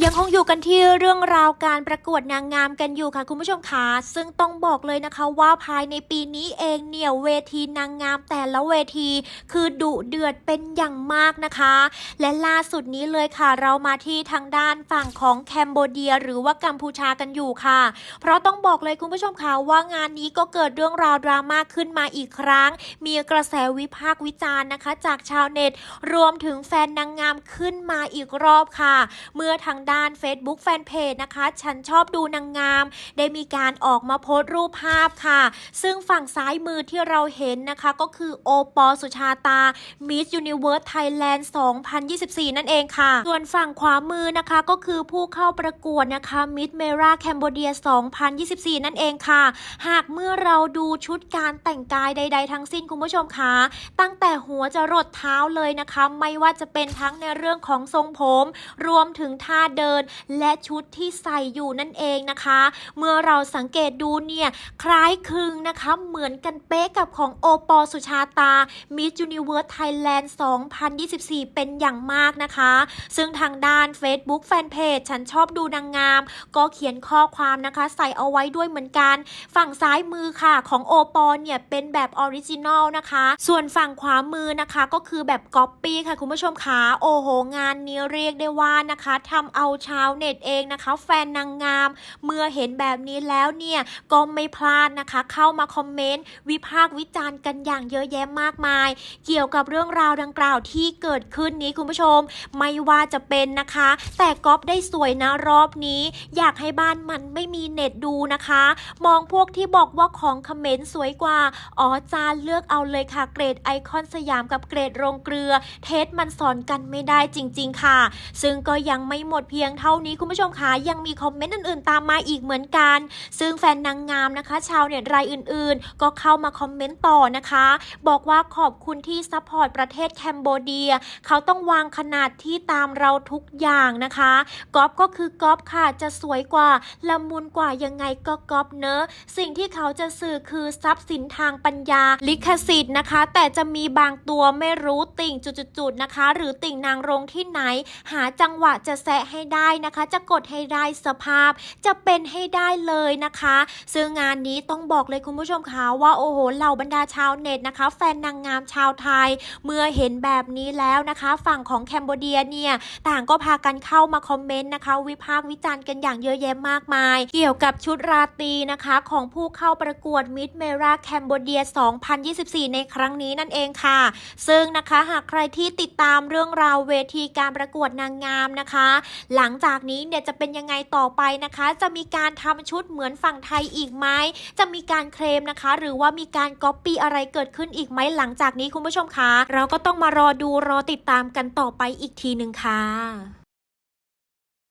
ยังคงอยู่กันที่เรื่องราวการประกวดนางงามกันอยู่ค่ะคุณผู้ชมคะซึ่งต้องบอกเลยนะคะว่าภายในปีนี้เองเนี่ยเวทีนางงามแต่ละเวที คือดุเดือดเป็นอย่างมากนะคะ และล่าสุดนี้เลยค่ะ เรามาที่ทางด้านฝั่งของแคนเบเดีย หรือว่ากัมพูชากันอยู่ค่ะ เพราะต้องบอกเลยคุณผู้ชมคะว่างานนี้ก็เกิดเรื่องราวดราม่าขึ้นมาอีกครั้ง มีกระแสวิพากษ์วิจารณ์นะคะ จากชาวเน็ต รวมถึงแฟนนางงามขึ้นมาอีกรอบค่ะ เมื่อทางด้าน Facebook Fanpage นะคะ ฉันชอบดูนางงาม ได้มีการออกมาโพสต์รูปภาพค่ะ ซึ่งฝั่งซ้ายมือที่เราเห็นนะคะ ก็คือโอปอสุชาตา Miss Universe Thailand 2024 นั่นเองค่ะ ส่วนฝั่งขวามือนะคะก็คือผู้เข้าประกวดนะคะ Miss Mera Cambodia 2024 นั่นเองค่ะ หากเมื่อเราดูชุดการแต่งกายใด ๆ ทั้งสิ้นคุณผู้ชมคะตั้งแต่หัวจะรดเท้าเลยนะคะ ไม่ว่าจะเป็นทั้งในเรื่องของทรงผม รวมถึงท่าเดิน และชุดที่ใส่อยู่นั่นเองนะคะ เมื่อเราสังเกตดูเนี่ยคล้ายคลึงนะคะเหมือนกันเป๊ะกับของโอปอสุชาตา Miss Universe Thailand 2024 เป็นอย่างมากนะคะ ซึ่งทางด้าน Facebook Fanpage ฉันชอบดูนางงาม ก็เขียนข้อความนะคะใส่เอาไว้ด้วยเหมือนกัน ฝั่งซ้ายมือค่ะของโอปอเนี่ยเป็นแบบออริจินอลนะคะ ส่วนฝั่งขวามือนะคะก็คือแบบก๊อปปี้ค่ะคุณผู้ชมคะโอ้โห งานนี้เรียกได้ว่านะคะทำเอาเขาชาวเน็ตเองนะคะ แฟนนางงาม เมื่อเห็นแบบนี้แล้วเนี่ยก็ไม่พลาดนะคะ เข้ามาคอมเมนต์วิพากษ์วิจารณ์กันอย่างเยอะแยะมากมาย เกี่ยวกับเรื่องราวดังกล่าวที่เกิดขึ้นนี้คุณผู้ชม ไม่ว่าจะเป็นนะคะ แต่ก๊อฟได้สวยนะรอบนี้ อยากให้บ้านมันไม่มีเน็ตดูนะคะ มองพวกที่บอกว่าของคอมเมนต์สวยกว่าอ๋อจานเลือกเอาเลยค่ะเกรดไอคอนสยามกับเกรดโรงเกลือ เทสมันสอนกันไม่ได้จริง ๆ ค่ะ ซึ่งก็ยังไม่หมดพียงเท่านี้คุณผู้ชมคะยังมีคอมเมนต์อื่นๆ ตามมาอีกเหมือนกัน ซึ่งแฟนนางงามนะคะ ชาวเน็ตรายอื่นๆ ก็เข้ามาคอมเมนต์ต่อนะคะ บอกว่าขอบคุณที่ซัพพอร์ตประเทศแคนโบเดีย เขาต้องวางขนาดที่ตามเราทุกอย่างนะคะก๊อฟก็คือก๊อฟค่ะจะสวยกว่าละมุนกว่ายังไงก็ก๊อฟเนอะสิ่งที่เขาจะสื่อคือทรัพย์สินทางปัญญาลิขสิทธิ์นะคะ แต่จะมีบางตัวไม่รู้ติ่งจุดๆนะคะ หรือติ่งนางรงที่ไหน หาจังหวะจะแซะให้ได้นะคะ จะกดให้ได้สภาพจะเป็นให้ได้เลยนะคะ ซึ่งงานนี้ต้องบอกเลยคุณผู้ชมคะว่าโอ้โหเหล่าบรรดาชาวเน็ตนะคะ แฟนนางงามชาวไทย เมื่อเห็นแบบนี้แล้วนะคะ ฝั่งของแคนเบเดียเนี่ยต่างก็พากันเข้ามาคอมเมนต์นะคะ วิพากษ์วิจารณ์กันอย่างเยอะแยะมากมาย เกี่ยวกับชุดราตรีนะคะของผู้เข้าประกวดมิดเมราแคนเบเดีย 2024 ในครั้งนี้นั่นเองค่ะ ซึ่งนะคะหากใครที่ติดตามเรื่องราวเวทีการประกวดนางงามนะคะหลังจากนี้เนี่ยจะเป็นยังไงต่อไปนะคะ จะมีการทำชุดเหมือนฝั่งไทยอีกไหมจะมีการเคลมนะคะ หรือว่ามีการก๊อปปี้อะไรเกิดขึ้นอีกไหมหลังจากนี้คุณผู้ชมคะ เราก็ต้องมารอดูรอติดตามกันต่อไปอีกทีหนึ่งค่ะ